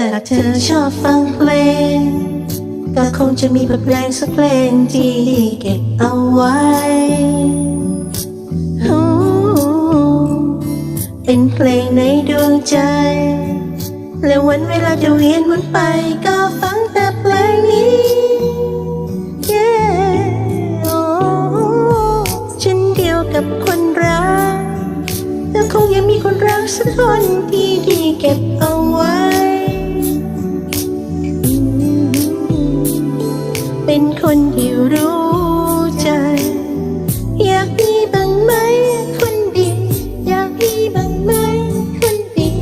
หากเธอชอบฟังเพลง ก็คงจะมีบทเพลงสักเพลงที่เก็บเอาไว้ เป็นเพลงในดวงใจ และวันเวลาจะเวียนหมุนไปก็ฟังแต่เพลงนี้ Yeah โอ้ฉันเดียวกับคนรักแต่คงยังมีคนรักสักคนที่ดีเก็บเอาไว้ เป็นคนที่รู้ใจ อยากมีบ้างไหมคนดี อยากมีบ้างไหมคนดี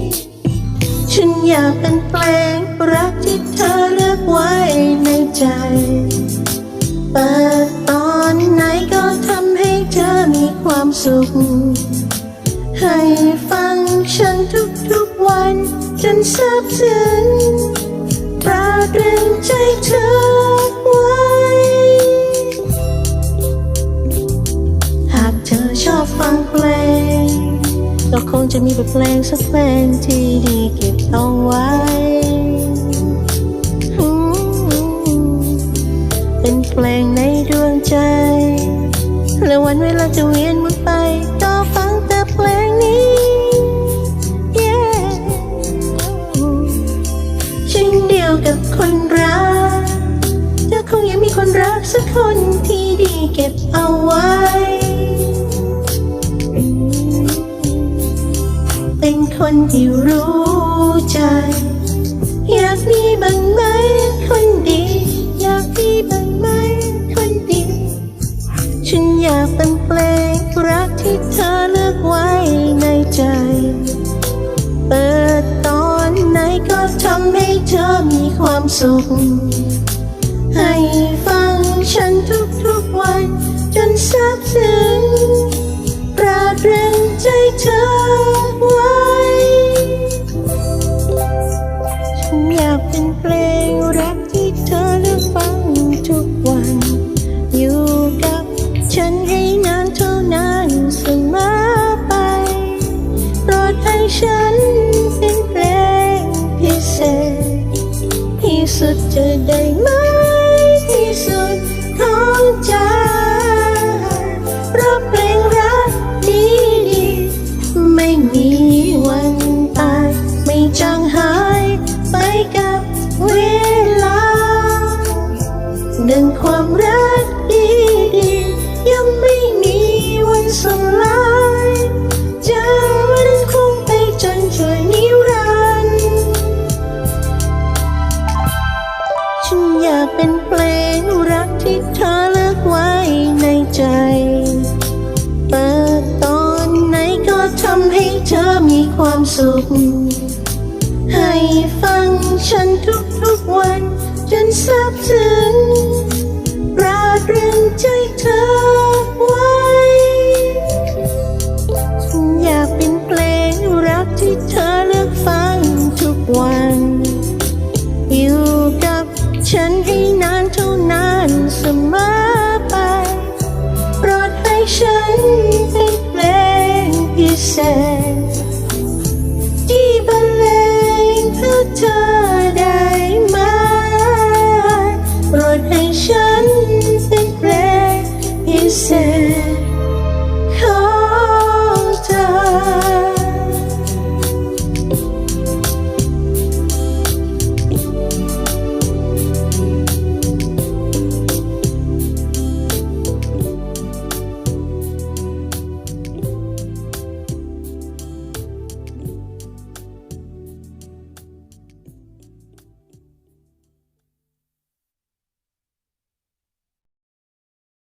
ฉันอยากเป็นเพลงรักที่เธอเลือกไว้ในใจ เปิดตอนไหนก็ทำให้เธอมีความสุข ให้ฟังฉันทุกๆวันจนซาบซึ้ง จะมีบทเพลงสักเพลงที่ดีเก็บเอาไว้ เป็นเพลงในดวงใจ และวันเวลาจะเวียนหมุนไป ก็ฟังแต่เพลงนี้ Yeah ฉันเดียวกับคนรักเธอคงยังมีคนรักสักคนที่ดีเก็บเอาไว้ คนที่รู้ใจ อยากมีบ้างไหมคนดี อยากมีบ้างไหมคนดี ฉันอยากเป็นเพลงรักที่เธอเลือกไว้ในใจ เปิดตอนไหนก็ทำให้เธอมีความสุข ให้ฟังฉันทุกๆวัน จนซาบซึ้ง เพลงรักที่เธอเลือกฟังทุกวัน อยู่กับฉันให้นานเท่านานเสมอไปโปรดให้ฉันเป็นเพลงพิเศษ ที่สุดจะได้ไหมที่สุดของใจเพราะเพลงรักดีดีไม่มีวันตาย เวลาดังความรักดีดียังไม่มีวันสลายจะมันคงไปจนช่วนิรันดร์ฉันอยากเป็นเพลงรักที่เธอเลือกไว้ในใจ เปิดตอนไหนก็ทำให้เธอมีความสุข ให้ฟัง ฉันทุกทุกวันจนทราบถึงปราดเรื่องใจเธอไว้อยากเป็นเพลงรักที่เธอเลือกฟังทุกวัน อยู่กับฉันให้นานเท่านานเสมอไปโปรดให้ฉัน